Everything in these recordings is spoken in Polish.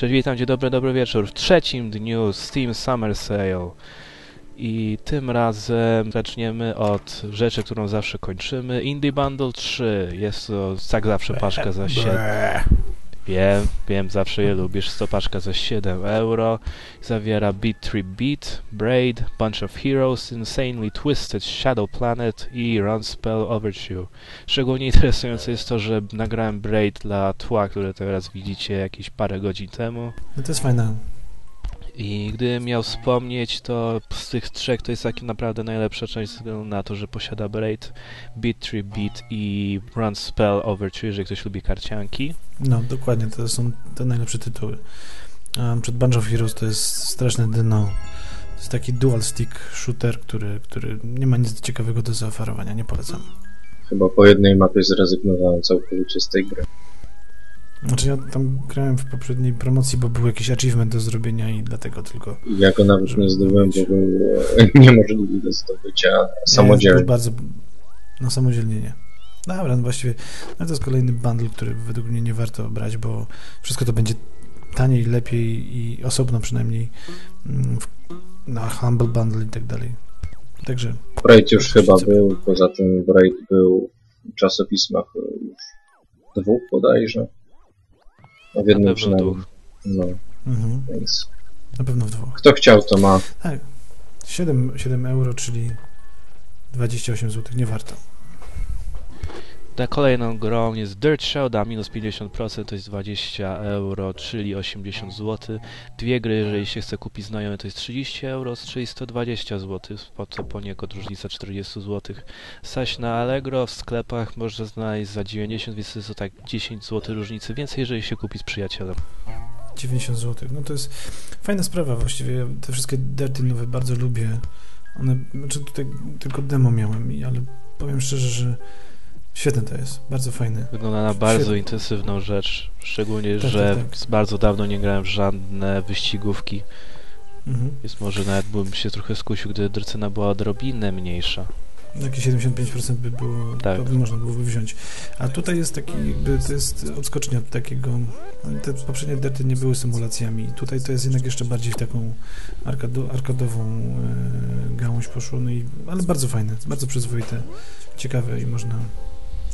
Cześć, witam, dzień dobry, dobry wieczór. W trzecim dniu Steam Summer Sale. I tym razem zaczniemy od rzeczy, którą zawsze kończymy. Indie Bundle 3. Jest to jak zawsze paczka za 7. Wiem, wiem, zawsze je lubisz. Jest to paczka za 7 euro. Zawiera Beat 3 Beat, Braid, Bunch of Heroes, Insanely Twisted Shadow Planet i Run Spell Overture. Szczególnie interesujące jest to, że nagrałem Braid dla tła, które teraz widzicie jakieś parę godzin temu. No to jest fajne. I gdybym miał wspomnieć, to z tych trzech to jest tak naprawdę najlepsza część ze względu na to, że posiada Braid, Beat 3 Beat i Run Spell Overture, jeżeli ktoś lubi karcianki. No, dokładnie, to są te najlepsze tytuły. Um, przed Bunch of Heroes to jest straszne dno. To jest taki dual stick shooter, który, który nie ma nic ciekawego do zaoferowania, nie polecam. Chyba po jednej mapie zrezygnowałem całkowicie z tej gry. Znaczy ja tam grałem w poprzedniej promocji, bo był jakiś achievement do zrobienia i dlatego tylko... Ja go nawet nie zdobyłem, bo był niemożliwy do zdobycia samodzielnie. Bardzo... No samodzielnie nie. Dobra, no właściwie no to jest kolejny bundle, który według mnie nie warto brać, bo wszystko to będzie taniej, lepiej i osobno przynajmniej mm, na Humble Bundle i tak dalej. Także... Braid już chyba był, poza tym Braid był w czasopismach już dwóch bodajże. No w jednym przynajmniej. No, Mhm. więc Na pewno w dwóch. kto chciał, to ma. Tak. 7, 7 euro, czyli 28 zł, nie warto. Ta kolejną grą jest Dirt Showdown, minus 50%, to jest 20 euro, czyli 80 zł. Dwie gry, jeżeli się chce kupić znajomy, to jest 30 euro, czyli 120 zł, po co poniekąd różnica 40 zł. Zaś na Allegro w sklepach można znaleźć za 90, więc to tak 10 zł różnicy więcej, jeżeli się kupi z przyjacielem. 90 zł. No to jest fajna sprawa właściwie. Te wszystkie Dirty nowe bardzo lubię. One, znaczy tutaj tylko demo miałem, ale powiem szczerze, że świetne to jest. Bardzo fajne. Wygląda na bardzo Świetnie. intensywną rzecz, szczególnie, Tak, że tak, tak. bardzo dawno nie grałem w żadne wyścigówki, Mhm. więc może nawet bym się trochę skusił, gdyby drcena była odrobinę mniejsza. Jakieś 75% by było, Tak. to by można byłoby wziąć. A tutaj jest taki, jakby to jest odskocznia od takiego, te poprzednie Dirty nie były symulacjami. Tutaj to jest jednak jeszcze bardziej w taką arkado, arkadową e, gałąź poszło, no i, ale bardzo fajne, bardzo przyzwoite, ciekawe i można,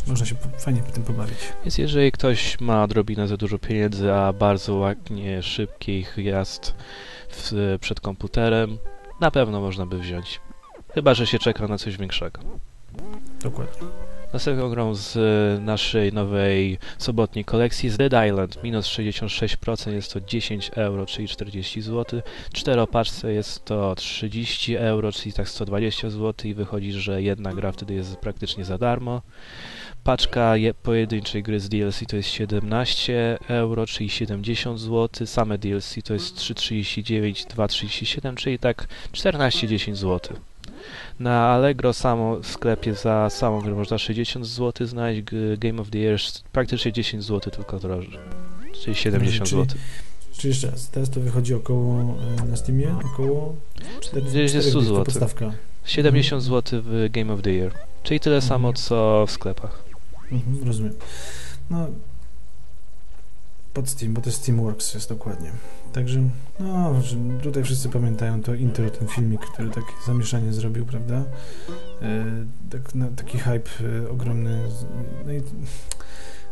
można się fajnie po tym pobawić. Więc jeżeli ktoś ma odrobinę za dużo pieniędzy, a bardzo ładnie szybkich jazd w, przed komputerem, na pewno można by wziąć. Chyba, że się czeka na coś większego. Dokładnie. Następną grą z e, naszej nowej sobotniej kolekcji jest Dead Island. Minus 66% jest to 10 euro, czyli 40 zł. Czteropaczce jest to 30 euro, czyli tak 120 zł i wychodzi, że jedna gra wtedy jest praktycznie za darmo. Paczka je, pojedynczej gry z DLC to jest 17 euro, czyli 70 zł. Same DLC to jest 3,39, 2,37, czyli tak 14-10 zł. Na Allegro samo w sklepie za samą grę można 60 zł znaleźć, Game of the Year praktycznie 10 zł tylko drożej, czyli 70 Czyli- zł. Czy jeszcze raz, teraz to wychodzi około e, na Steamie, około 40 4 zł. podstawka. 70 zł w Game of the Year, czyli tyle samo Mhm. co w sklepach. Mhm, rozumiem. No, pod Steam, bo to Steamworks jest dokładnie. Także, no, tutaj wszyscy pamiętają to intro, ten filmik, który takie zamieszanie zrobił, prawda? E, tak, na, taki hype e, ogromny. No i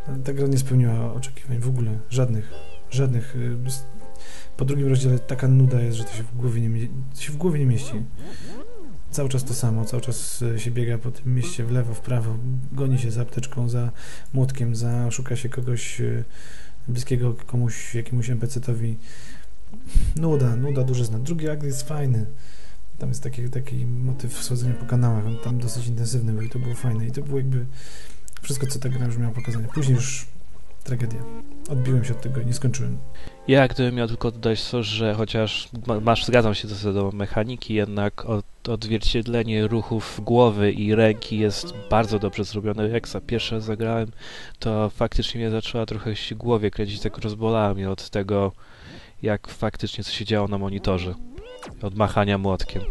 no, ta gra nie spełniła oczekiwań w ogóle, żadnych, żadnych. e, Po drugim rozdziale taka nuda jest, że to się w głowie nie, się w głowie nie mieści. Cały czas to samo, cały czas się biega po tym mieście w lewo, w prawo, goni się za apteczką, za młotkiem, za szuka się kogoś bliskiego komuś, jakiemuś NPC-towi. Nuda, nuda, duży znak. Drugi akt jest fajny. Tam jest taki, taki motyw schodzenia po kanałach, on tam dosyć intensywny był i to było fajne. I to było jakby wszystko, co ta gra już miała pokazane. Później już tragedia. Odbiłem się od tego i nie skończyłem. Ja gdybym miał tylko dodać to, że chociaż ma- masz, zgadzam się co do mechaniki, jednak od, odzwierciedlenie ruchów głowy i ręki jest bardzo dobrze zrobione. Jak za pierwszy raz zagrałem, to faktycznie mnie zaczęła trochę się głowie kręcić, tak rozbolała mnie od tego, jak faktycznie co się działo na monitorze. Od machania młotkiem.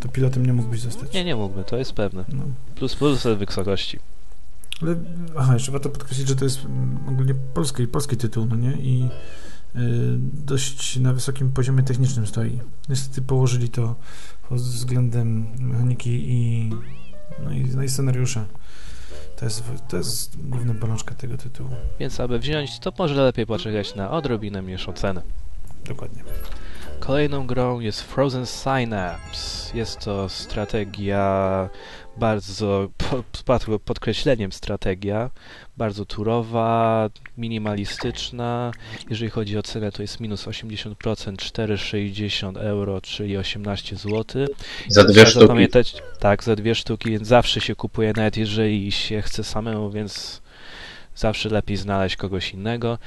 To pilotem nie mógłbyś zostać. Nie, nie mógłby, to jest pewne. No. Plus plus wysokości. Ale, aha, jeszcze warto podkreślić, że to jest mm, ogólnie polski, polski tytuł, no nie? I dość na wysokim poziomie technicznym stoi. Niestety położyli to pod względem mechaniki i, no i, no i scenariusza. To jest, to jest główna bolączka tego tytułu. Więc aby wziąć, to może lepiej poczekać na odrobinę mniejszą cenę. Dokładnie. Kolejną grą jest Frozen Synapse. Jest to strategia bardzo, pod, podkreśleniem strategia, bardzo turowa, minimalistyczna. Jeżeli chodzi o cenę, to jest minus 80%, 4,60 euro, czyli 18 zł. Za dwie sztuki. Zapamiętać, tak, za dwie sztuki, więc zawsze się kupuje, nawet jeżeli się chce samemu, więc zawsze lepiej znaleźć kogoś innego.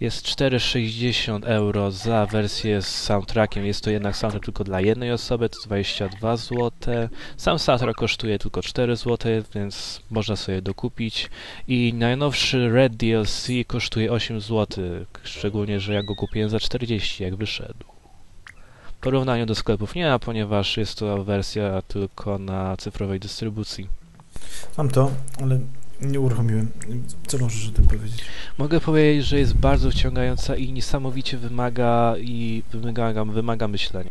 Jest 4,60 euro za wersję z soundtrackiem. Jest to jednak soundtrack tylko dla jednej osoby, to 22 zł. Sam soundtrack kosztuje tylko 4 zł, więc można sobie dokupić. I najnowszy Red DLC kosztuje 8 zł, szczególnie, że ja go kupiłem za 40, jak wyszedł. W porównaniu do sklepów nie ma, ponieważ jest to wersja tylko na cyfrowej dystrybucji. Mam to, ale nie uruchomiłem. Co możesz o tym powiedzieć? Mogę powiedzieć, że jest bardzo wciągająca i niesamowicie wymaga i wymaga, wymaga myślenia.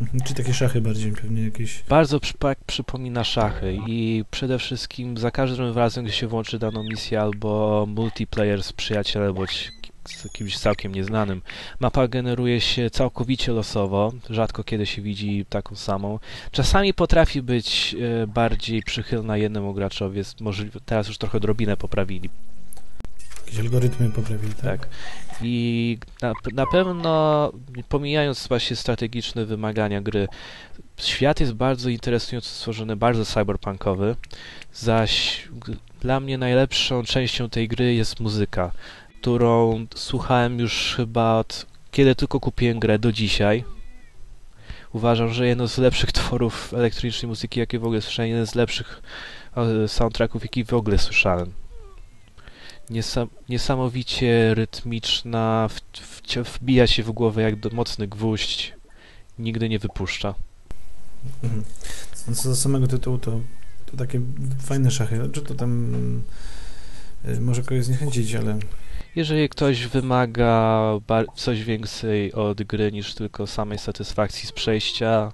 Mhm, czy takie szachy bardziej pewnie jakieś? Bardzo przy, przypomina szachy i przede wszystkim za każdym razem, gdy się włączy daną misję albo multiplayer z przyjacielem bądź z kimś całkiem nieznanym. Mapa generuje się całkowicie losowo, rzadko kiedy się widzi taką samą. Czasami potrafi być e, bardziej przychylna jednemu graczowi, jest możliwe, teraz już trochę odrobinę poprawili. Jakieś algorytmy poprawili, tak? tak. I na, na pewno, pomijając właśnie strategiczne wymagania gry, świat jest bardzo interesująco stworzony, bardzo cyberpunkowy, zaś dla mnie najlepszą częścią tej gry jest muzyka którą słuchałem już chyba od kiedy tylko kupiłem grę do dzisiaj. Uważam, że jedno z lepszych tworów elektronicznej muzyki, jakie w ogóle słyszałem, jeden z lepszych e, soundtracków, jaki w ogóle słyszałem. Niesam niesamowicie rytmiczna, w, w, wbija się w głowę jak do, mocny gwóźdź, nigdy nie wypuszcza. Mhm. Co do samego tytułu, to, to takie fajne szachy. Czy to tam y, może kogoś zniechęcić, ale jeżeli ktoś wymaga coś więcej od gry niż tylko samej satysfakcji z przejścia,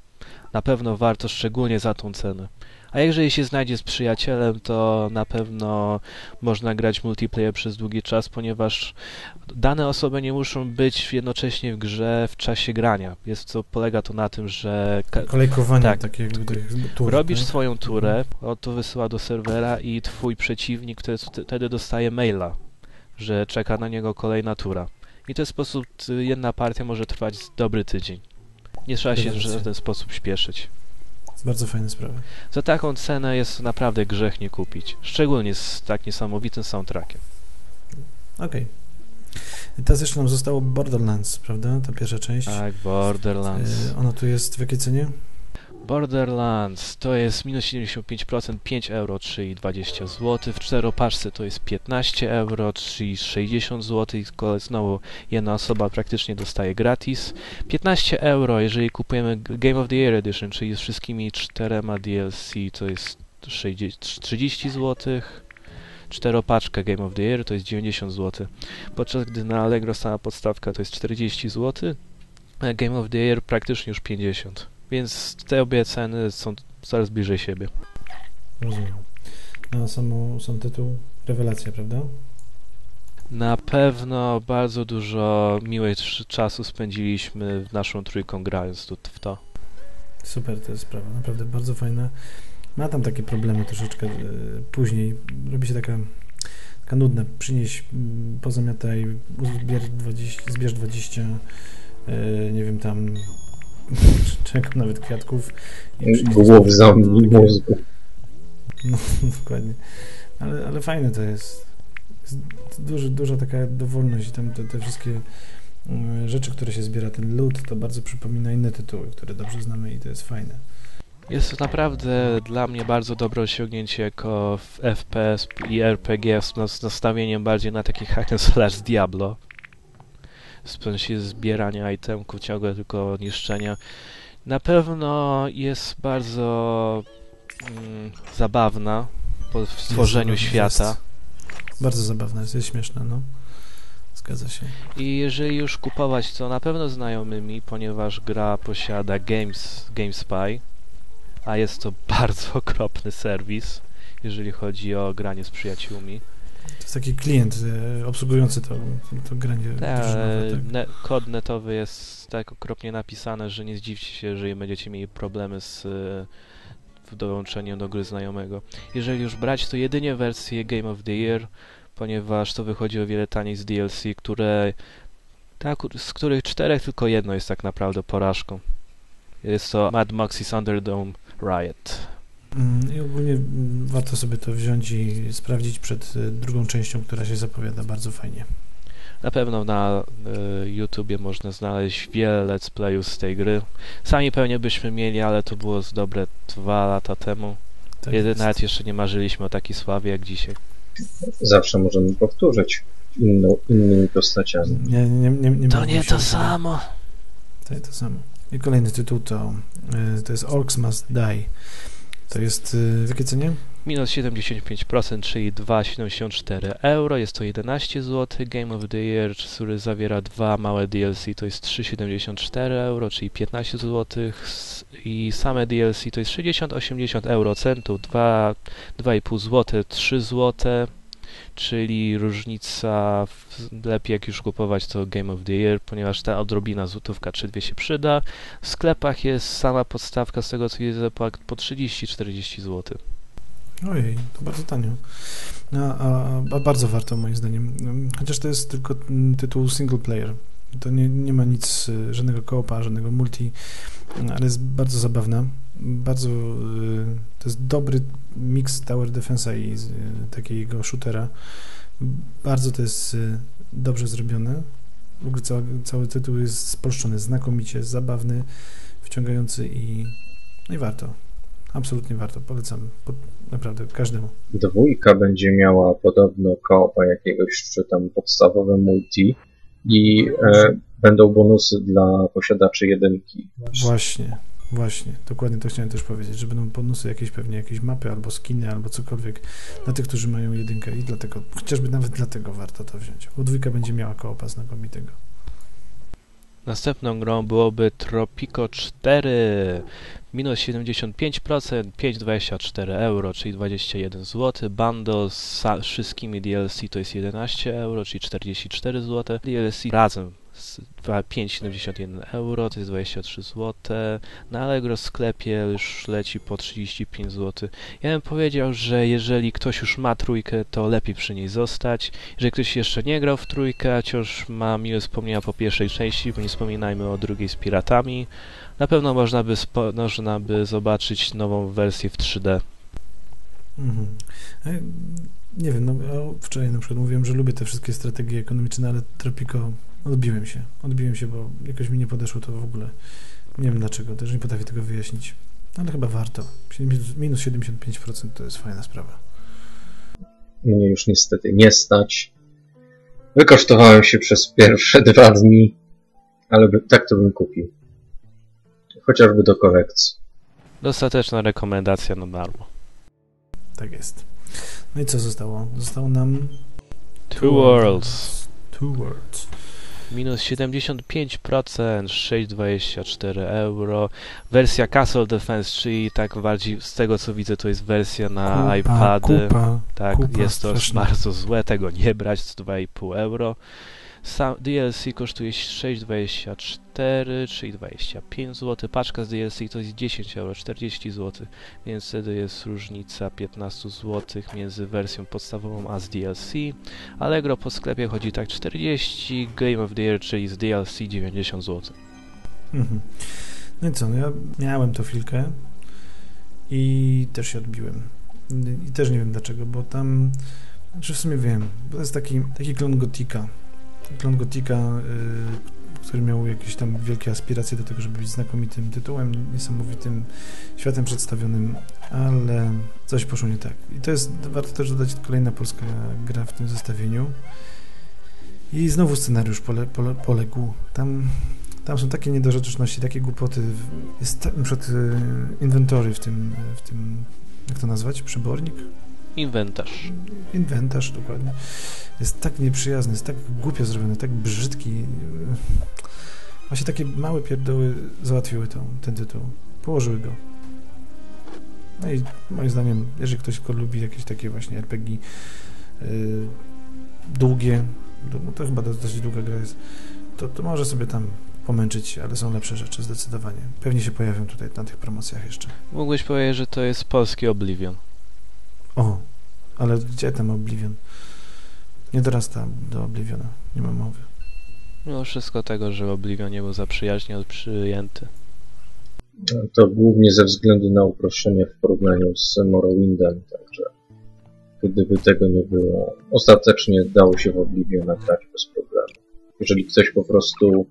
na pewno warto szczególnie za tą cenę. A jeżeli się znajdzie z przyjacielem, to na pewno można grać multiplayer przez długi czas, ponieważ dane osoby nie muszą być jednocześnie w grze w czasie grania. Jest to, polega to na tym, że... Kolejkowanie tak, takie tur, Robisz tak? swoją turę, to wysyła do serwera i twój przeciwnik wtedy dostaje maila że czeka na niego kolejna tura. I w ten sposób y, jedna partia może trwać dobry tydzień. Nie trzeba się w żaden sposób śpieszyć. Bardzo fajna sprawa. Za taką cenę jest naprawdę grzech nie kupić. Szczególnie z tak niesamowitym soundtrackiem. Okej. Okay. Teraz jeszcze nam zostało Borderlands, prawda? Ta pierwsza część. Tak, Borderlands. Yy, ono tu jest w jakiej cenie? Borderlands to jest minus 75%, 5 euro, czyli 20 zł. W czteropaczce to jest 15 euro, czyli 60 zł. Znowu jedna osoba praktycznie dostaje gratis. 15 euro, jeżeli kupujemy Game of the Year Edition, czyli z wszystkimi czterema DLC, to jest 30 zł. Czteropaczka Game of the Year to jest 90 zł. Podczas gdy na Allegro sama podstawka to jest 40 zł. Game of the Year praktycznie już 50 więc te obie ceny są coraz bliżej siebie. Rozumiem. Na samą, sam tytuł rewelacja, prawda? Na pewno bardzo dużo miłej czasu spędziliśmy w naszą trójką grając tu, w to. Super to jest sprawa, naprawdę bardzo fajna. Ma tam takie problemy troszeczkę e, później. Robi się taka, taka nudna. Przynieś, mm, pozamiataj, zbierz 20, zbierz 20 e, nie wiem tam czekam nawet kwiatków. Głów za mózgu. No, dokładnie. Ale, ale fajne to jest. jest duży, duża taka dowolność i tam te, te wszystkie mm, rzeczy, które się zbiera, ten lód, to bardzo przypomina inne tytuły, które dobrze znamy i to jest fajne. Jest to naprawdę dla mnie bardzo dobre osiągnięcie jako FPS i RPG z nastawieniem bardziej na taki hack and slash z Diablo w sensie zbierania itemków, ciągle tylko niszczenia. Na pewno jest bardzo mm, zabawna po stworzeniu jest, świata. Jest bardzo zabawna, jest, jest śmieszna, no. Zgadza się. I jeżeli już kupować, to na pewno znajomymi, ponieważ gra posiada Games, GameSpy, a jest to bardzo okropny serwis, jeżeli chodzi o granie z przyjaciółmi. To jest taki klient e, obsługujący to, to granie drużynowe, tak. ne, kod netowy jest tak okropnie napisane, że nie zdziwcie się, jeżeli będziecie mieli problemy z e, dołączeniem do gry znajomego. Jeżeli już brać, to jedynie wersję Game of the Year, ponieważ to wychodzi o wiele taniej z DLC, które tak, z których czterech tylko jedno jest tak naprawdę porażką. Jest to Mad Max's Thunderdome Riot. Mm, I ogólnie mm, warto sobie to wziąć i sprawdzić przed e, drugą częścią, która się zapowiada bardzo fajnie. Na pewno na y, YouTubie można znaleźć wiele let's playów z tej gry. Sami pewnie byśmy mieli, ale to było z dobre dwa lata temu. Tak Kiedy jest. nawet jeszcze nie marzyliśmy o takiej sławie jak dzisiaj. Zawsze możemy powtórzyć inną, innymi postaciami. Nie, nie, nie, nie To nie to samo. To nie to samo. I kolejny tytuł to, e, to jest Orcs Must Die. To jest w jakiej cenie? Minus 75%, czyli 2,74 euro. Jest to 11 zł. Game of the Year, który zawiera dwa małe DLC, to jest 3,74 euro, czyli 15 zł. I same DLC to jest 60-80 euro centów, 2 2,5 zł, 3 zł. Czyli różnica, w, lepiej jak już kupować to Game of the Year, ponieważ ta odrobina złotówka czy dwie się przyda. W sklepach jest sama podstawka, z tego co widzę, po, po 30-40 zł. Ojej, to bardzo tanio. No, a, a bardzo warto moim zdaniem. Chociaż to jest tylko mm, tytuł single player. To nie, nie ma nic, y, żadnego koopa, żadnego multi, ale jest bardzo zabawna. Bardzo, y, to jest dobry mix Tower Defense'a i y, takiego shootera. Bardzo to jest dobrze zrobione. W ogóle cały, cały tytuł jest spolszczony znakomicie, zabawny, wciągający i, no i warto. Absolutnie warto, polecam. Po, naprawdę każdemu. Dwójka będzie miała podobno koopa jakiegoś, czy tam podstawowe multi i e, będą bonusy dla posiadaczy jedynki. Właśnie, właśnie. Dokładnie to chciałem też powiedzieć, że będą bonusy jakieś pewnie jakieś mapy albo skiny albo cokolwiek dla tych, którzy mają jedynkę i dlatego, chociażby nawet dlatego warto to wziąć. Bo dwójka będzie miała koopa znakomitego. Następną grą byłoby Tropico 4. Minus 75%, 5,24 euro, czyli 21 zł. Bundle z wszystkimi DLC to jest 11 euro, czyli 44 zł. DLC razem 5,71 euro, to jest 23 zł. Na Allegro sklepie już leci po 35 zł. Ja bym powiedział, że jeżeli ktoś już ma trójkę, to lepiej przy niej zostać. Jeżeli ktoś jeszcze nie grał w trójkę, a wciąż ma miłe wspomnienia po pierwszej części, bo nie wspominajmy o drugiej z piratami, na pewno można by, można by zobaczyć nową wersję w 3D. Mhm. E, Nie wiem, no, wczoraj na przykład mówiłem, że lubię te wszystkie strategie ekonomiczne, ale Tropico odbiłem się. Odbiłem się, bo jakoś mi nie podeszło to w ogóle. Nie wiem dlaczego, też nie potrafię tego wyjaśnić. Ale chyba warto. Minus 75% to jest fajna sprawa. Mnie już niestety nie stać. Wykosztowałem się przez pierwsze dwa dni, ale by, tak to bym kupił. Chociażby do kolekcji. Dostateczna rekomendacja na darmo. Tak jest. No i co zostało? Zostało nam Two Worlds. Two Worlds. Minus 75%, 6,24 euro. Wersja Castle Defense, czyli tak bardziej z tego co widzę, to jest wersja na Kupa, iPady. Kupa. Tak, kupa jest to straszna. bardzo złe, tego nie brać, to 2,5 euro. Sam DLC kosztuje 6,24, czyli 25 zł. Paczka z DLC to jest 10 euro, 40 zł, więc wtedy jest różnica 15 zł między wersją podstawową a z DLC. Allegro po sklepie chodzi tak 40, Game of the Year, czyli z DLC 90 zł. Mhm. No i co, no ja miałem to chwilkę i też się odbiłem. I też nie wiem dlaczego, bo tam, znaczy w sumie wiem, bo to jest taki, taki klon Gotika. Klon Gotika, y, który miał jakieś tam wielkie aspiracje do tego, żeby być znakomitym tytułem, niesamowitym światem przedstawionym, ale coś poszło nie tak. I to jest, warto też dodać, kolejna polska gra w tym zestawieniu. I znowu scenariusz pole, pole, poległ. Tam tam są takie niedorzeczności, takie głupoty. Jest na przykład y, inwentory w tym, w tym, jak to nazwać, przebornik? Inwentarz. Inwentarz, dokładnie. Jest tak nieprzyjazny, jest tak głupio zrobiony, tak brzydki. Właśnie takie małe pierdoły załatwiły to, ten tytuł. Położyły go. No i moim zdaniem, jeżeli ktoś tylko lubi jakieś takie właśnie RPG yy, długie, no to chyba dosyć długa gra jest, to, to może sobie tam pomęczyć, ale są lepsze rzeczy zdecydowanie. Pewnie się pojawią tutaj na tych promocjach jeszcze. Mógłbyś powiedzieć, że to jest polski Oblivion. O, ale gdzie tam Oblivion? Nie dorasta do Obliviona, nie ma mowy. Mimo wszystko tego, że Oblivion nie był za przyjaźnie przyjęty. To głównie ze względu na uproszczenie w porównaniu z Morrowindem, także gdyby tego nie było, ostatecznie dało się w Oblivion grać bez problemu. Jeżeli ktoś po prostu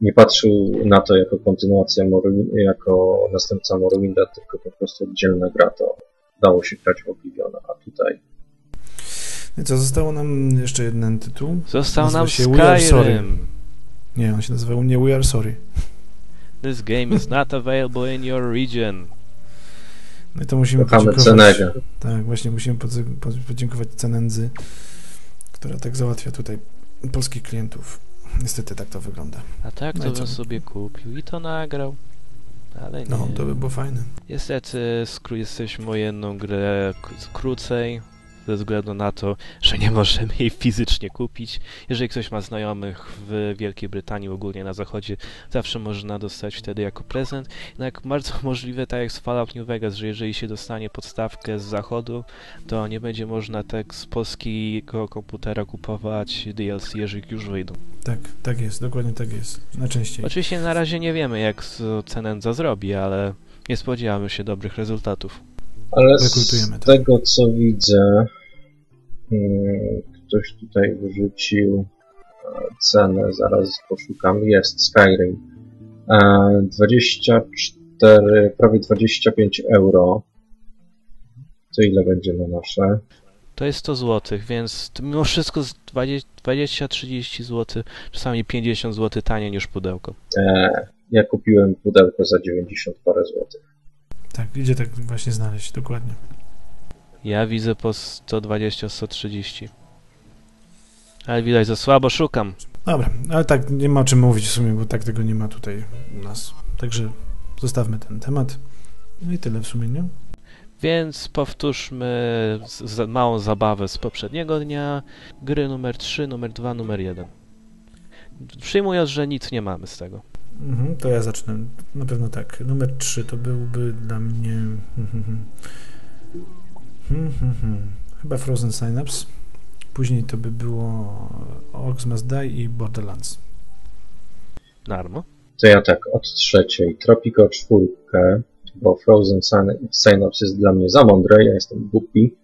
nie patrzył na to jako kontynuacja Morrowind, jako następca Morrowinda, tylko po prostu oddzielna gra, to dało się grać w Obliviona, a tutaj I co, zostało nam jeszcze jeden tytuł. Został Nazywa nam się We Are Sorry. Skyrim. Nie, on się nazywał nie We Are Sorry. This game is not available in your region. No i to musimy kochamy podziękować. Cenega. Tak, właśnie musimy podziękować Cenendzy, która tak załatwia tutaj polskich klientów. Niestety tak to wygląda. A tak No to bym sobie kupił i to nagrał. Ale nie. No, to by było fajne. Niestety jesteśmy o jedną grę krócej, ze względu na to, że nie możemy jej fizycznie kupić. Jeżeli ktoś ma znajomych w Wielkiej Brytanii, ogólnie na zachodzie, zawsze można dostać wtedy jako prezent. Jednak bardzo możliwe, tak jak z Fallout New Vegas, że jeżeli się dostanie podstawkę z zachodu, to nie będzie można tak z polskiego komputera kupować DLC, jeżeli już wyjdą. Tak, tak jest, dokładnie tak jest. Najczęściej. Oczywiście na razie nie wiemy, jak z- Cenenza zrobi, ale nie spodziewamy się dobrych rezultatów. Ale z Rekrutujemy, tak. tego co widzę, mm, ktoś tutaj wyrzucił e, cenę, zaraz poszukam, jest Skyrim. E, 24, prawie 25 euro. To ile będzie na nasze? To jest 100 zł, więc mimo wszystko z 20-30 zł, czasami 50 zł taniej niż pudełko. E, ja kupiłem pudełko za 90 parę złotych. Tak, idzie tak właśnie znaleźć, dokładnie. Ja widzę po 120-130. Ale widać, za słabo szukam. Dobra, ale tak, nie ma o czym mówić w sumie, bo tak tego nie ma tutaj u nas. Także zostawmy ten temat. No i tyle w sumie, nie? Więc powtórzmy z, z, małą zabawę z poprzedniego dnia. Gry numer 3, numer 2, numer 1. Przyjmując, że nic nie mamy z tego. Mhm, to ja zacznę. Na pewno tak. Numer 3 to byłby dla mnie. Hmm, hmm, hmm. Chyba Frozen Synapse. Później to by było Orcs Must Die i Borderlands. Narmo. To ja tak od trzeciej. Tropico czwórkę, bo Frozen Syn- Synapse jest dla mnie za mądre, ja jestem głupi.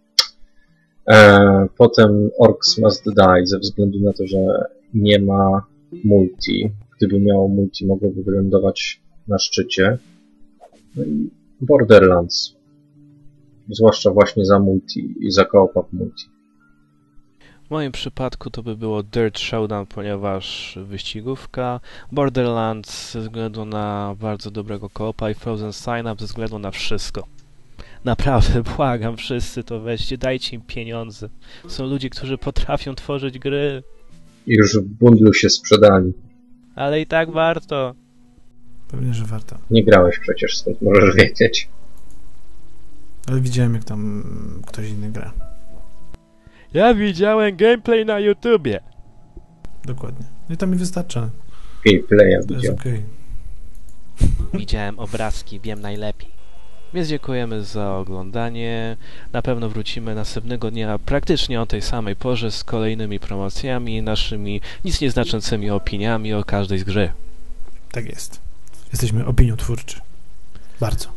E, potem Orcs Must Die, ze względu na to, że nie ma multi. Gdyby miało multi, mogłoby wylądować na szczycie. No i Borderlands. Zwłaszcza właśnie za multi i za co-op multi. W moim przypadku to by było Dirt Showdown, ponieważ wyścigówka, Borderlands ze względu na bardzo dobrego koopa i Frozen Sign-Up ze względu na wszystko. Naprawdę, błagam, wszyscy to weźcie, dajcie im pieniądze. Są ludzie, którzy potrafią tworzyć gry, I już w bundlu się sprzedali. Ale i tak warto. Pewnie, że warto. Nie grałeś przecież, skąd możesz wiedzieć. Ale widziałem, jak tam ktoś inny gra. Ja widziałem gameplay na YouTubie. Dokładnie. No i to mi wystarcza. Gameplaya To jest widział. okej. Widziałem obrazki, wiem najlepiej. Więc dziękujemy za oglądanie. Na pewno wrócimy następnego dnia praktycznie o tej samej porze z kolejnymi promocjami, naszymi nic nieznaczącymi opiniami o każdej z gry. Tak jest. Jesteśmy opiniotwórczy. Bardzo.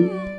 Yeah.